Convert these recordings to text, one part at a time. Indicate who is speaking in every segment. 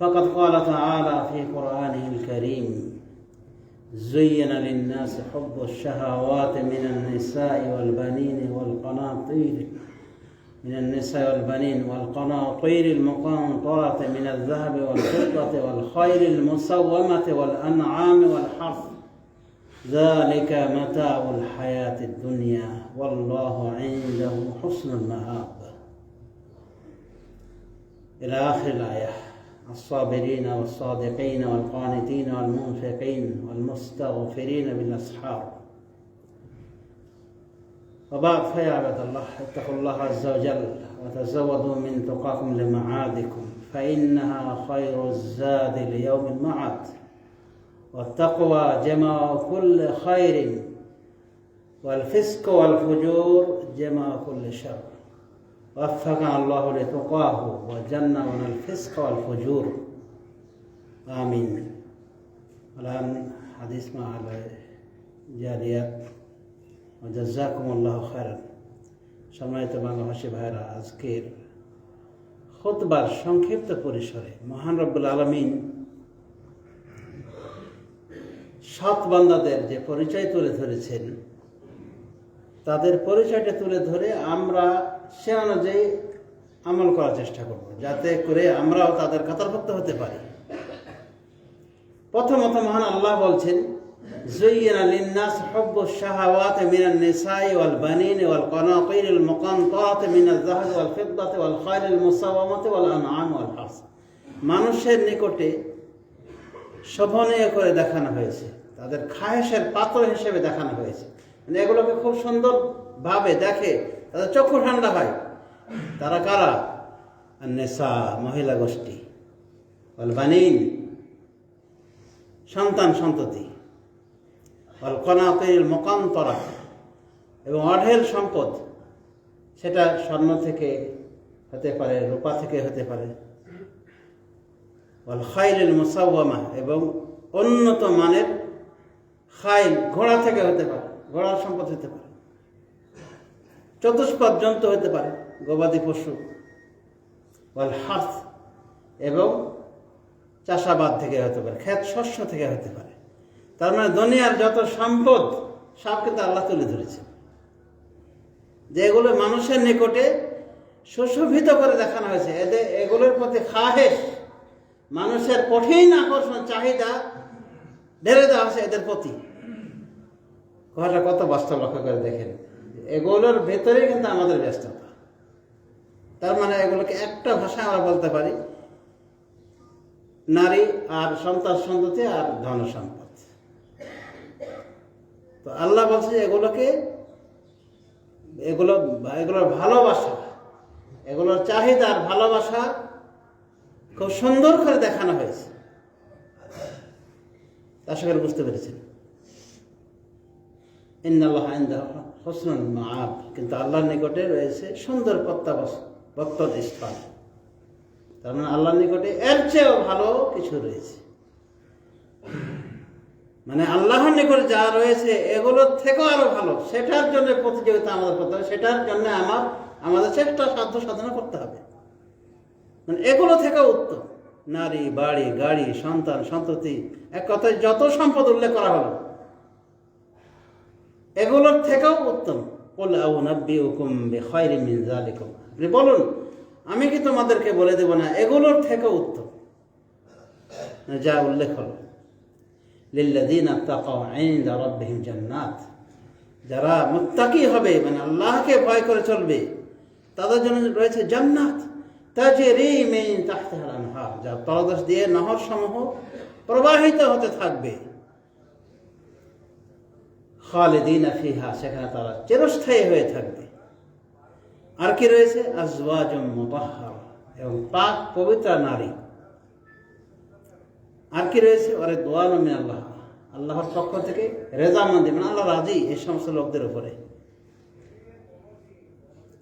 Speaker 1: فقد قال تعالى في قرآنه الكريم زين للناس حب الشهوات من النساء والبنين والقناطير من النساء والبنين والقناطير المقنطرة من الذهب والفضة والخيل المسومة والأنعام والحرث. ذلك متاع الحياة الدنيا والله عنده حسن المآب. إلى آخر الآية. الصابرين والصادقين والقانتين والمنفقين والمستغفرين بالأسحار. وبعد فيا عباد الله اتقوا الله عز وجل وتزودوا من تقاكم لمعادكم فإنها خير الزاد ليوم المعاد. والتقوى جمع كل خير والفسق والفجور جمع كل شر. وفقنا الله لتقاه وجنبنا الفسق والفجور آمين الآن حديث مع الجاليات জাজাকুম আল্লাহ খায়রান সম্মানিত বাংলাভাষী ভাইরা আজকের খোতবার সংক্ষিপ্ত পরিসরে মহান রব্বুল আলমিন সৎ বান্দাদের যে পরিচয় তুলে ধরেছেন তাদের পরিচয়টা তুলে ধরে আমরা সে অনুযায়ী আমল করার চেষ্টা করব যাতে করে আমরাও তাদের কাতারভুক্ত হতে পারি প্রথমত মহান আল্লাহ বলছেন زين للناس حب الشهوات من النساء والبنين والقناطير المقنطرة من الذهب والفضة والخيل المسومة والأنعام والحرث মানুষের নিকটে শোভনীয় করে দেখানো হয়েছে তাদের খায়েশের পাত্র হিসেবে দেখানো হয়েছে মানে এগুলোকে খুব সুন্দর ভাবে দেখে তাদের চক্ষু ঠান্ডা হয়। তারা কারা? নেশা মহিলা গোষ্ঠী। বানিন সন্তান সন্ততি। কনাতের মকান্তরা। এবং অঢেল সম্পদ, সেটা স্বর্ণ থেকে হতে পারে, রূপা থেকে হতে পারে। ওয়াল খাইল মুসাওয়ামা এবং উন্নত মানের খাইল ঘোড়া থেকে হতে পারে, ঘোড়ার সম্পদ হতে পারে। চতুষ্পদ জন্তু হতে পারে, গবাদি পশু ওয়াল হার্থ এবং চাষাবাদ থেকে হতে পারে, ক্ষেত শস্য থেকে হতে পারে। তার মানে দুনিয়ার যত সম্পদ, সব কিন্তু আল্লাহ তুলে ধরেছেন। যে এগুলো মানুষের নিকটে সুশোভিত করে দেখানো হয়েছে এদের এগুলোর প্রতি খাহেস মানুষের কঠিন আকর্ষণ, চাহিদা ঢেলে দেওয়া হয়েছে এদের প্রতি। কথাটা কত বাস্তব লক্ষ্য করে দেখেন। এগুলোর ভেতরেই কিন্তু আমাদের ব্যস্ততা। তার মানে এগুলোকে একটা ভাষা আমরা বলতে পারি, নারী আর সন্তান সন্ততি আর ধন সম্পদ। তো আল্লাহ বলছে এগুলোকে, এগুলো, এগুলোর ভালোবাসা, এগুলোর চাহিদার ভালোবাসা খুব সুন্দর করে দেখানো হয়েছে। আশা করে বুঝতে পেরেছেন। হসনুল মাব কিন্তু আল্লাহর নিকটে রয়েছে সুন্দর প্রত্যাবর্তন স্থান তার মানে আল্লাহর নিকটে এর চেয়েও ভালো কিছু রয়েছে। মানে আল্লাহর নিকটে যা রয়েছে, এগুলোর থেকেও আরও ভালো। সেটার জন্য প্রতিযোগিতা আমাদের করতে হবে। সেটার জন্য আমার, আমাদের চেষ্টা সাধ্য সাধনা করতে হবে। মানে এগুলো থেকেও উত্তম। নারী, বাড়ি, গাড়ি, সন্তান, সন্ততি। এক কথায় যত সম্পদ উল্লেখ করা হলো এগুলোর থেকেও উত্তম। বলুন, আমি কি তোমাদেরকে বলে দেব না? এগুলোর থেকেও উত্তম। যা উল্লেখ হলো। লিল্লাদিন জান্নাত। যারা মুত্তাকি হবে মানে আল্লাহকে ভয় করে চলবে, তাদের জন্য রয়েছে জান্নাত। তা তাজরি মিন তাহতাহাল আনহার। যা তলদেশ দিয়ে নহর সমূহ প্রবাহিত হতে থাকবে। খালিদিন ফিহা, সেখানে তারা চিরস্থায়ী হয়ে থাকবে। আর কি রয়েছে? আজওয়াজম মুতাহহার, এবং পাক পবিত্র নারী। আর কি রয়েছে? ওরে দোয়া নমিন আল্লাহ আল্লাহর পক্ষ থেকে রেজামন্দি মানে আল্লাহ রাজি এই সমস্ত লোকদের উপরে।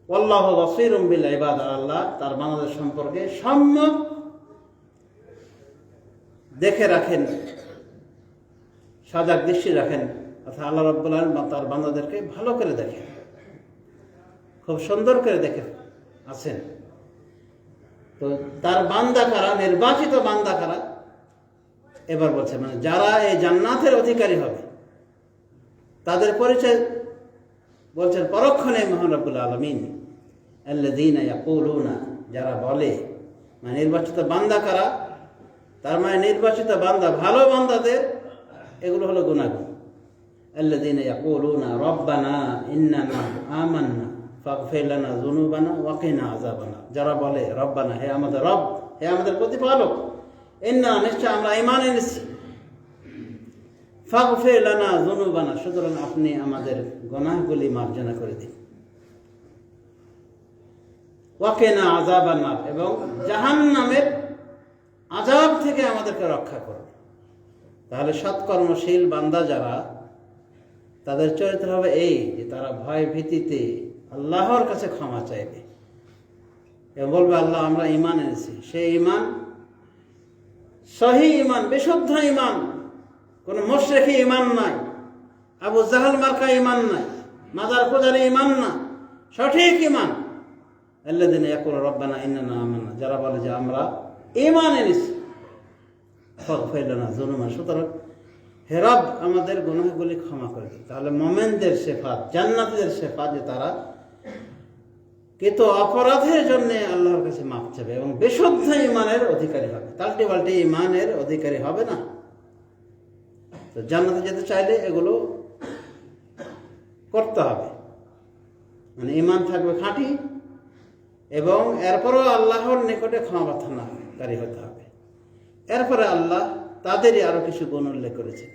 Speaker 1: আল্লাহ বসির বিল ইবাদ আল্লাহ তার বাংলাদেশ সম্পর্কে সম্যক দেখে রাখেন, সজাগ দৃষ্টি রাখেন। অর্থাৎ আল্লাহ রব্বুল আলম তার বান্দাদেরকে ভালো করে দেখেন। খুব সুন্দর করে দেখে আছেন। তো তার বান্দা কারা? নির্বাচিত বান্দা কারা? এবার বলছে মানে যারা এই জান্নাতের অধিকারী হবে, তাদের পরিচয় বলছেন পরক্ষণে মহান রব্বুল আলমিন। আল্লাদিনা ইয়াকুলুনা, যারা বলে মানে নির্বাচিত বান্দা কারা? তার মানে নির্বাচিত বান্দা, ভালো বান্দাদের, এগুলো হলো গুণাগুণ ইয়াকুলুনা রব্বানা ইন্নানা আমান্না ফাগফির লানা যুনুবানা ওয়া কিনা আযাবানা যারা বলে রব্বানা হে আমাদের রব হে আমাদের প্রতিপালক ইন্না নিশ্চয় আমরা ঈমান এনেছি ফাগফির লানা যুনুবানা সুতরাং আপনি আমাদের গুনাহগুলি মার্জনা করে দিন ওয়াকেনা আজাবান্নার এবং জাহান্নামের আজাব থেকে আমাদেরকে রক্ষা করুন তাহলে সৎকর্মশীল বান্দা যারা তাদের চরিত্র হবে এই যে তারা ভয় ভীতিতে আল্লাহর কাছে ক্ষমা চাইবে। এবং বলবে, আল্লাহ, আমরা ইমান এনেছি। সেই ইমান সহি ইমান বিশুদ্ধ ইমান কোনো মোশরেখি ইমান নাই। আবু জাহাল মার্কা ইমান নাই। মাদার পূজারি ইমান না। সঠিক ইমান আল্লাদিন ইয়াকুল রব্বানা ইন্নানা আমান্না যারা বলে যে আমরা ইমান এনেছি ফেল না জনুমান সুতরাং হেরব আমাদের গুনাহগুলি ক্ষমা করে দিন তাহলে মোমেনদের শেফাত জান্নাতদের শেফাত যে তারা কিন্তু অপরাধের জন্য আল্লাহর কাছে মাপ চাবে এবং বিশুদ্ধ ইমানের অধিকারী হবে। তাল্টি পাল্টি ইমানের অধিকারী হবে না। তো জান্নাতে যেতে চাইলে এগুলো করতে হবে। মানে ইমান থাকবে খাঁটি এবং এরপরও আল্লাহর নিকটে ক্ষমা প্রার্থনাকারী হতে হবে। এরপরে আল্লাহ তাদেরই আরো কিছু গুণ উল্লেখ করেছেন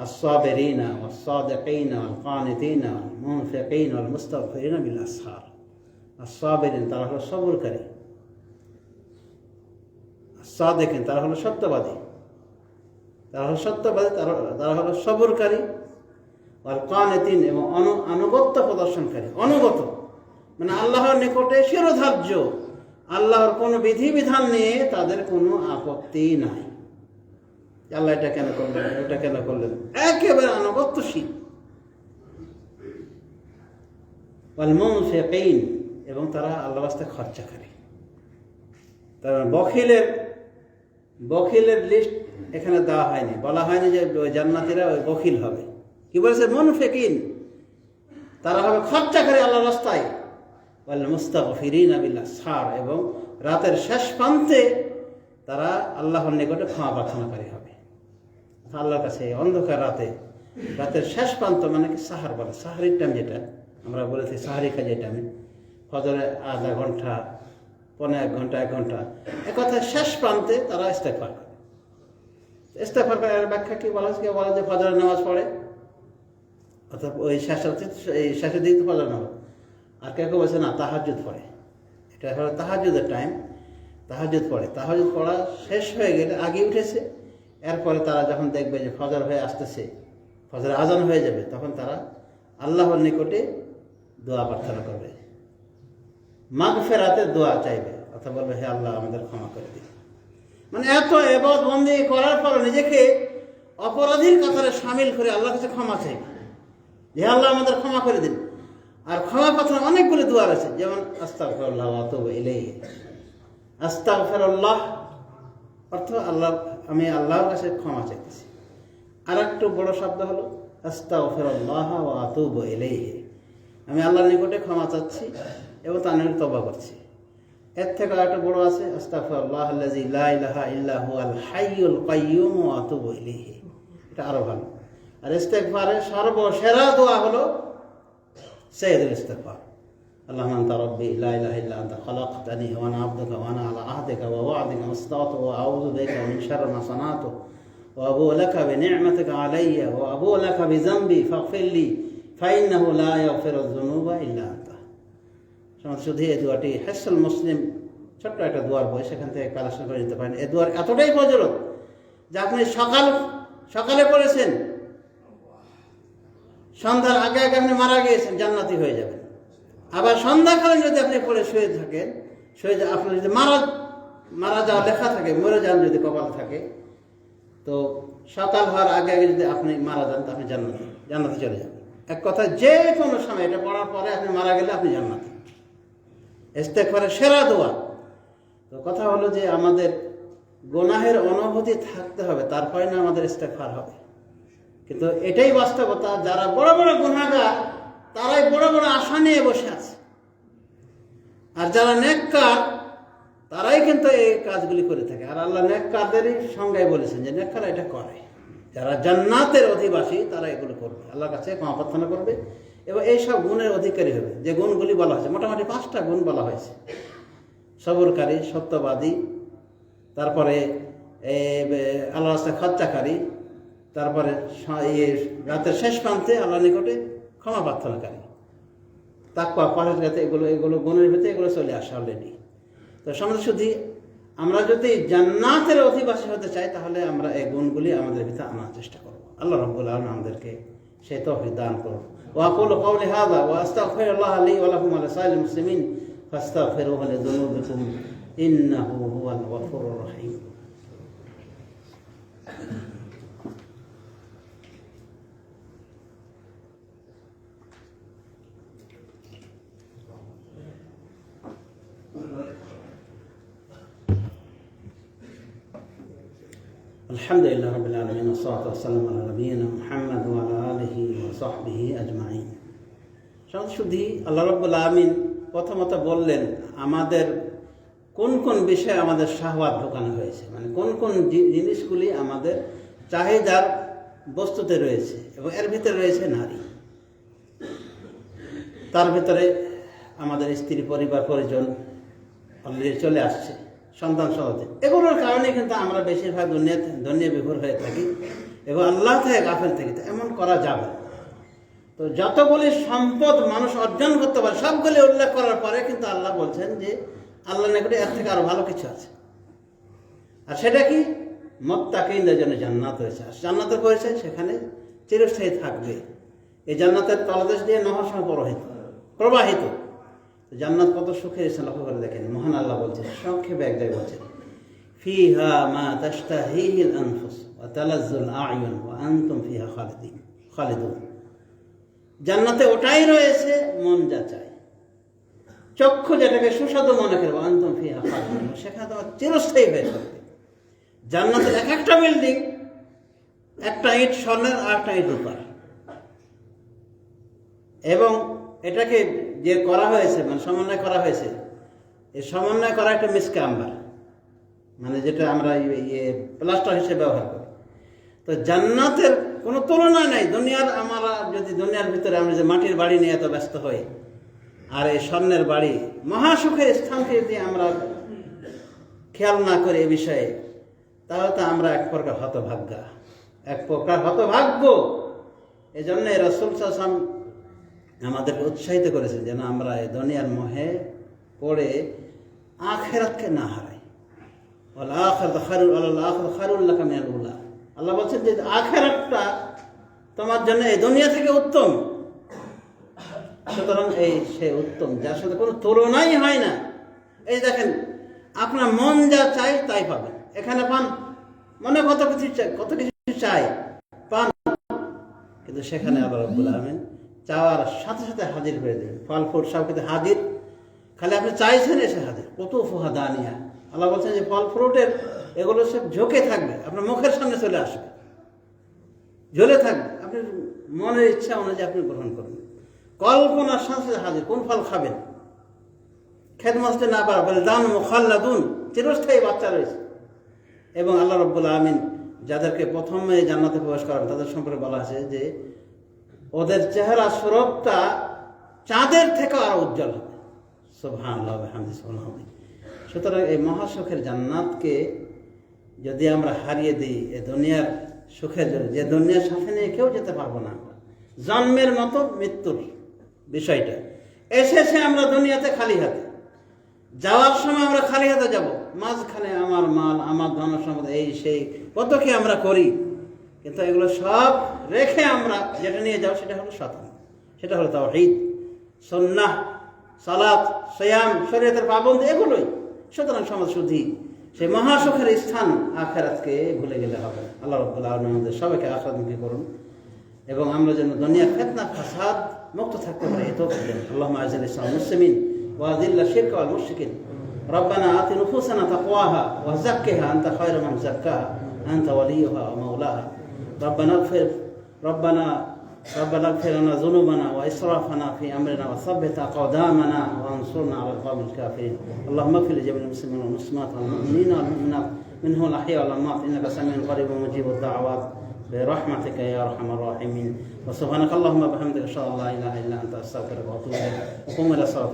Speaker 1: الصابرين والصادقين والقانتين والمنفقين والمستغفرين بالأسحار الصابرين তারা হলো সবরকারী সাদেকিন তারা হলো সত্যবাদী তারা হলো সত্যবাদী তারা তারা হলো সবরকারী আর কানেতিন এবং অনু আনুগত্য প্রদর্শনকারী অনুগত মানে আল্লাহর নিকটে শিরোধার্য আল্লাহর কোনো বিধিবিধান নিয়ে তাদের কোনো আপত্তি নাই আল্লাহ এটা কেন করলেন? এটা কেন করলেন? একেবারে আনুগত্যশীল ফেকেইন এবং তারা আল্লাহ বাস্তে খরচা করে তার বখিলের বখিলের লিস্ট এখানে দেওয়া হয়নি। বলা হয়নি যে ওই জান্নাতিরা ওই বখিল হবে। কি বলেছে? মন ফেকিন তারা হবে খরচা করে আল্লাহ রাস্তায়। বললেন মুস্তাফিরিন আবিল্লা সার এবং রাতের শেষ প্রান্তে তারা আল্লাহর নিকটে ক্ষমা প্রার্থনাকারী হবে। আল্লাহর কাছে অন্ধকার রাতে, রাতের শেষ প্রান্ত মানে কি সাহার বলে সাহারির টাইম যেটা, আমরা বলেছি সাহারি খাই যে টাইমে। ফজরে আধা ঘণ্টা পনেরো এক ঘণ্টা এক ঘণ্টা। এক কথা শেষ প্রান্তে তারা ইস্তেফার করে। ইস্তেফার করে ব্যাখ্যা কি বলা কেউ বলে যে ফজরের নামাজ পড়ে। অর্থাৎ ওই শেষ এই শেষের দিকে তো ফজর নামাজ। আর কেউ কেউ বলছে না তাহাজুদ পড়ে। এটা হলো তাহাজুদের টাইম তাহাজুদ পড়ে। তাহাজুদ পড়া শেষ হয়ে গেলে আগে উঠেছে। এরপরে তারা যখন দেখবে যে ফজর হয়ে আসতেছে, ফজর আজান হয়ে যাবে, তখন তারা আল্লাহর নিকটে দোয়া প্রার্থনা করবে। মাগ ফেরাতে দোয়া চাইবে, অর্থাৎ বলবে, হে আল্লাহ, আমাদের ক্ষমা করে দিন মানে এত এবাদ বন্দি করার পর নিজেকে অপরাধীর কাতারে সামিল করে আল্লাহ কাছে ক্ষমা চাইবে। হে আল্লাহ, আমাদের ক্ষমা করে দিন। আর ক্ষমা প্রার্থনা অনেকগুলি দোয়ার আছে যেমন আস্তাক ফেরল্লাহ অতব এলেই অর্থ আল্লাহ, আমি আল্লাহর কাছে ক্ষমা চাইতেছি। আর একটু বড় শব্দ হলো আতুব এলেই আমি আল্লাহর নিকটে ক্ষমা চাচ্ছি এবং তার নিকটে তবা করছি। এর থেকে আরেকটা বড় আছে আল্লাযী লা ইলাহা এটা আরও ভালো। আর ইস্তেগফারের সর্বসেরা দোয়া হলো সাইয়্যিদুল ইস্তেগফার। اللهم انت ربي لا اله الا انت خلقتني وانا عبدك وانا على عهدك ووعدك ما استطعت واعوذ بك من شر ما صنعت وابوء لك بنعمتك علي وابوء لك بذنبي فاغفر لي فانه لا يغفر الذنوب الا انت শুধু এই দোয়াটি হেসল মুসলিম ছোট্ট একটা দোয়ার বই সেখান থেকে কালেকশন করে নিতে পারেন এই দোয়ার এতটাই প্রচলন যে আপনি সকাল সকালে পড়েছেন সন্ধ্যার আগে আগে আপনি মারা গিয়েছেন জান্নাতি হয়ে যাবেন আবার সন্ধ্যাকালীন যদি আপনি পড়ে শুয়ে থাকেন, শুয়ে যা আপনার যদি মারা মারা যাওয়া লেখা থাকে, মরে যান যদি কপাল থাকে, তো সকাল হওয়ার আগে আগে যদি আপনি মারা যান আপনি জান্নাতি জান্নাতে চলে যাবেন। এক কথা যে কোনো সময় এটা পড়ার পরে আপনি মারা গেলে আপনি জান্নাতি। ইস্তেগফারের সেরা দোয়া। তো কথা হলো যে আমাদের গোনাহের অনুভূতি থাকতে হবে, তারপরে না আমাদের ইস্তেগফার হবে। কিন্তু এটাই বাস্তবতা, যারা বড় বড় গুণাগার তারাই বড় বড় আশা নিয়ে বসে আছে। আর যারা নেককার তারাই কিন্তু এই কাজগুলি করে থাকে। আর আল্লাহ নেককারদেরই সংজ্ঞায় বলেছেন যে নেককার এটা করে। যারা জান্নাতের অধিবাসী তারা এগুলো করবে। আল্লাহর কাছে ক্ষমা প্রার্থনা করবে এবং এইসব গুণের অধিকারী হবে। যে গুণগুলি বলা হয়েছে মোটামুটি পাঁচটা গুণ বলা হয়েছে। সবরকারী সত্যবাদী তারপরে আল্লাহ রাস্তায় খরচাকারী তারপরে ইয়ে, রাতের শেষ প্রান্তে আল্লাহ নিকটে ক্ষমা প্রার্থনাকারী তাকুয়া পরের যাতে এগুলো এগুলো গুণের ভিতরে এগুলো চলে আসে অলরেডি তো সমাজ শুধু আমরা যদি জান্নাতের অধিবাসী হতে চাই তাহলে আমরা এই গুণগুলি আমাদের ভিতরে আনার চেষ্টা করব আল্লাহ রব্বুল আলম আমাদেরকে সে তৌফিক দান করুন ওয়াকুল قولي هذا واستغفر الله لي ولكم ولسائر المسلمين فاستغفروه لذنوبكم انه هو الغفور الرحيم الحمد لله رب العالمين والصلاة والسلام على نبينا محمد وعلى آله وصحبه أجمعين সব শুধু আল্লাহ রব্বুল আলমিন প্রথমত বললেন আমাদের কোন কোন বিষয়ে আমাদের শাহবাদ ঢোকানো হয়েছে মানে কোন কোন জি- জিনিসগুলি আমাদের চাহিদার বস্তুতে রয়েছে এবং এর ভিতরে রয়েছে নারী তার ভিতরে আমাদের স্ত্রী পরিবার পরিজন অলরেডি চলে আসছে সন্তান সহজে। এগুলোর কারণে কিন্তু আমরা বেশিরভাগ দুনিয়াতে দুনিয়া বিভোর হয়ে থাকি এবং আল্লাহ থেকে গাফেল থেকে এমন করা যাবে। তো যতগুলি সম্পদ মানুষ অর্জন করতে পারে, সবগুলি উল্লেখ করার পরে কিন্তু আল্লাহ বলছেন যে, আল্লাহ নিকটে এর থেকে আরও ভালো কিছু আছে। আর সেটা কি? মত্তাকিনদের জন্য জান্নাত রয়েছে আর জান্নাতে করেছে সেখানে চিরস্থায়ী থাকবে। এই জান্নাতের তলদেশ দিয়ে নহর প্রবাহিত প্রবাহিত। জান্নাত কত সুখে এসে লক্ষ্য করে দেখেন। মহান আল্লাহ বলছেন সংক্ষেপে এক জায়গায় বলছেন ফিহা মা তাশতাহিহিল আনফুস ওয়া তালাজ্জুল আয়ুন ওয়া আনতুম ফিহা খালিদিন খালিদুন। জান্নাতে ওটাই রয়েছে, মন যা চায়। চক্ষু যেটাকে সুস্বাদু মনে করব আন্তম ফিহা খালিদুন সেখানে তোমার চিরস্থায়ী হয়ে থাকবে। জান্নাতের এক একটা বিল্ডিং, একটা ইট স্বর্ণের আর একটা ইট রূপার। এবং এটাকে যে করা হয়েছে মানে সমন্বয় করা হয়েছে এই সমন্বয় করা একটা মিসকে আম্বার মানে যেটা আমরা ইয়ে- প্লাস্টার হিসেবে ব্যবহার করি। তো জান্নাতের কোনো তুলনা নাই, দুনিয়ার আমরা যদি, দুনিয়ার ভিতরে আমরা যে মাটির বাড়ি নিয়ে এত ব্যস্ত হই, আর এই স্বর্ণের বাড়ি, মহাসুখের স্থানকে যদি আমরা খেয়াল না করি এ বিষয়ে, তাহলে তো আমরা এক প্রকার হতভাগ্যা। এক প্রকার হতভাগ্য। এই জন্য রসুল সাসাম আমাদেরকে উৎসাহিত করেছেন যেন আমরা এই দুনিয়ার মোহে পড়ে আখেরাতকে না হারাই। আল্লাহ বলছেন যে আখেরাতটা তোমার জন্য এই দুনিয়া থেকে উত্তম। সুতরাং এই সে উত্তম, যার সাথে কোনো তুলনাই হয় না। এই দেখেন, আপনার মন যা চাই তাই পাবেন। এখানে পান, মনে কত কিছু চাই কত কিছু চাই পান। কিন্তু সেখানে আবার রব্বুল আলমিন চাওয়ার সাথে সাথে হাজির করে দেবেন ফল ফুল সব কিন্তু হাজির। খালি আপনি চাইছেন এসে হাজির। কত ফুহা দানিয়া আল্লাহ বলছেন যে ফল ফ্রুটের এগুলো সব ঝোঁকে থাকবে। আপনার মুখের সামনে চলে আসবে। ঝুলে থাকবে। আপনি মনের ইচ্ছা অনুযায়ী আপনি গ্রহণ করুন। কল্পনার সাথে হাজির। কোন ফল খাবেন? খেত মাসতে না পারা। বলে দান মুখাল্লাদুন। চিরস্থায়ী বাচ্চা রয়েছে। এবং আল্লাহ রব্বুল আমিন যাদেরকে প্রথমে জান্নাতে প্রবেশ করান তাদের সম্পর্কে বলা আছে যে ওদের চেহারা স্বরূপটা চাঁদের থেকে আরও উজ্জ্বল হবে। সোভান সুতরাং এই মহাসুখের জান্নাতকে যদি আমরা হারিয়ে দিই, এ দুনিয়ার সুখের জন্য, যে দুনিয়ার সাথে নিয়ে কেউ যেতে পারব না জন্মের মতো মৃত্যুর বিষয়টা। এসেছে আমরা দুনিয়াতে খালি হাতে। যাওয়ার সময় আমরা খালি হাতে যাব। মাঝখানে আমার মাল, আমার ধন সম্পদ এই, সেই, কত কি আমরা করি? কিন্তু এগুলো সব রেখে আমরা যেটা নিয়ে যাও সেটা হলো সাধন সেটা হলো তাওহীদ সন্না সালাত সয়াম শরীয়তের পাবন্দ এগুলোই সুতরাং সমাজ শুদ্ধি সেই মহাসুখের স্থান আখেরাতকে ভুলে গেলে হবে না। আল্লাহ রব্বুল আলম আমাদের সবাইকে আস্বাদমুখী করুন এবং আমরা যেন দুনিয়ার ফেতনা ফাসাদ মুক্ত থাকতে পারি এত আল্লাহ আজল ইসলাম মুসলিমিন ওয়াজিল্লা শিরক ওয়াল মুশরিকিন ربنا آت نفوسنا تقواها وزكها أنت خير من زكاها أنت وليها ومولاها ربنا اغفر. ربنا ربنا اغفر لنا ذنوبنا وإسرافنا في أمرنا وثبت أقدامنا وانصرنا على القوم الكافرين. اللهم اغفر لجميع المسلمين والمسلمات والمؤمنين والمؤمنات منهم الأحياء والأموات إنك سميع قريب مجيب الدعوات. برحمتك يا أرحم الراحمين. وسبحانك اللهم وبحمدك أشهد أن لا إله إلا أنت أستغفرك وأتوب إليك. وقوم إلى الصلاة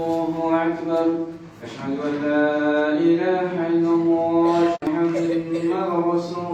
Speaker 1: الله
Speaker 2: أكبر. أشهد أن لا إله إلا الله محمد رسول